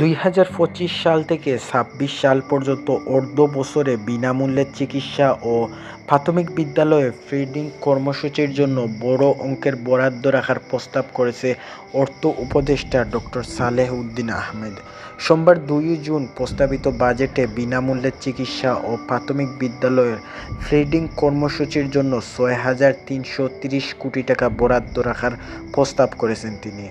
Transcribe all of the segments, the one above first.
দুই হাজার পঁচিশ সাল থেকে ছাব্বিশ সাল পর্যন্ত অর্ধ বছরে বিনামূল্যে চিকিৎসা ও প্রাথমিক বিদ্যালয়ে ফিডিং কর্মসূচির জন্য বড় অঙ্কের বরাদ্দ রাখার প্রস্তাব করেছে অর্থ উপদেষ্টা ডক্টর সালেহ উদ্দিন আহমেদ। সোমবার দুই জুন প্রস্তাবিত বাজেটে বিনামূল্যে চিকিৎসা ও প্রাথমিক বিদ্যালয়ের ফিডিং কর্মসূচির জন্য ছয় হাজার তিনশো তিরিশ কোটি টাকা বরাদ্দ রাখার প্রস্তাব করেছেন তিনি।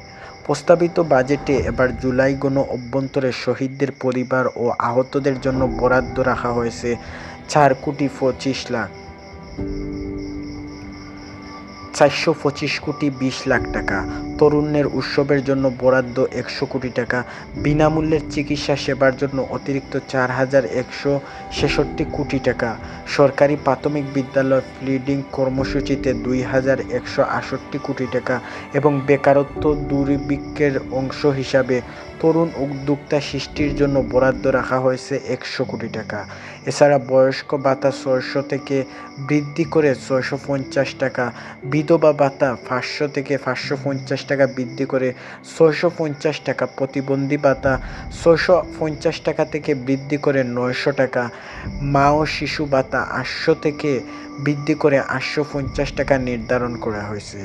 প্রস্তাবিত বাজেটে এবার জুলাই গণ অভ্যন্তরে শহীদদের পরিবার ও আহতদের জন্য বরাদ্দ রাখা হয়েছে চার কোটি পঁচিশ লাখ চারশো পঁচিশ কোটি বিশ লাখ টাকা। তরুণের উৎসবের জন্য বরাদ্দ একশো কোটি টাকা। বিনামূল্যের চিকিৎসা সেবার জন্য অতিরিক্ত চার হাজার একশো ছেষট্টি কোটি টাকা। সরকারি প্রাথমিক বিদ্যালয় ফিডিং কর্মসূচিতে দুই হাজার একশো আষট্টি কোটি টাকা এবং বেকারত্ব দুর্ভিক্ষের অংশ হিসাবে তরুণ উদ্যোক্তা সৃষ্টির জন্য বরাদ্দ রাখা হয়েছে একশো কোটি টাকা। এছাড়া বয়স্ক ভাতা ছয়শো থেকে বৃদ্ধি করে ছয়শো পঞ্চাশ টাকা, বিধবা ভাতা পাঁচশো থেকে পাঁচশো পঞ্চাশ টাকা বৃদ্ধি করে ছয়শো পঞ্চাশ টাকা প্রতিবন্ধী ভাতা ছয়শো পঞ্চাশ টাকা থেকে বৃদ্ধি করে নয়শো টাকা। মা ও শিশু ভাতা আটশো থেকে বৃদ্ধি করে আটশো পঞ্চাশ টাকা নির্ধারণ করা হয়েছে।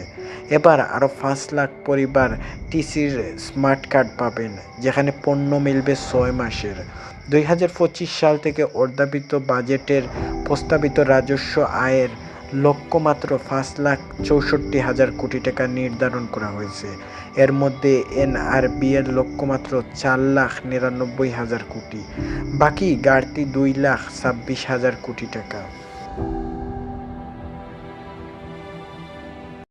এবার আরও পাঁচ লাখ পরিবার টিসির স্মার্ট কার্ড পাবেন, যেখানে পণ্য মিলবে ছয় মাসের। দুই হাজার পঁচিশ সাল থেকে অর্ধাবিত বাজেটের প্রস্তাবিত রাজস্ব আয়ের লক্ষ্যমাত্র পাঁচ লাখ চৌষট্টি হাজার কোটি টাকা নির্ধারণ করা হয়েছে। এর মধ্যে এনআরবি এর লক্ষ্যমাত্র চার লাখ নিরানব্বই হাজার কোটি। বাকি গাড়তি দুই লাখ ছাব্বিশ হাজার কোটি টাকা।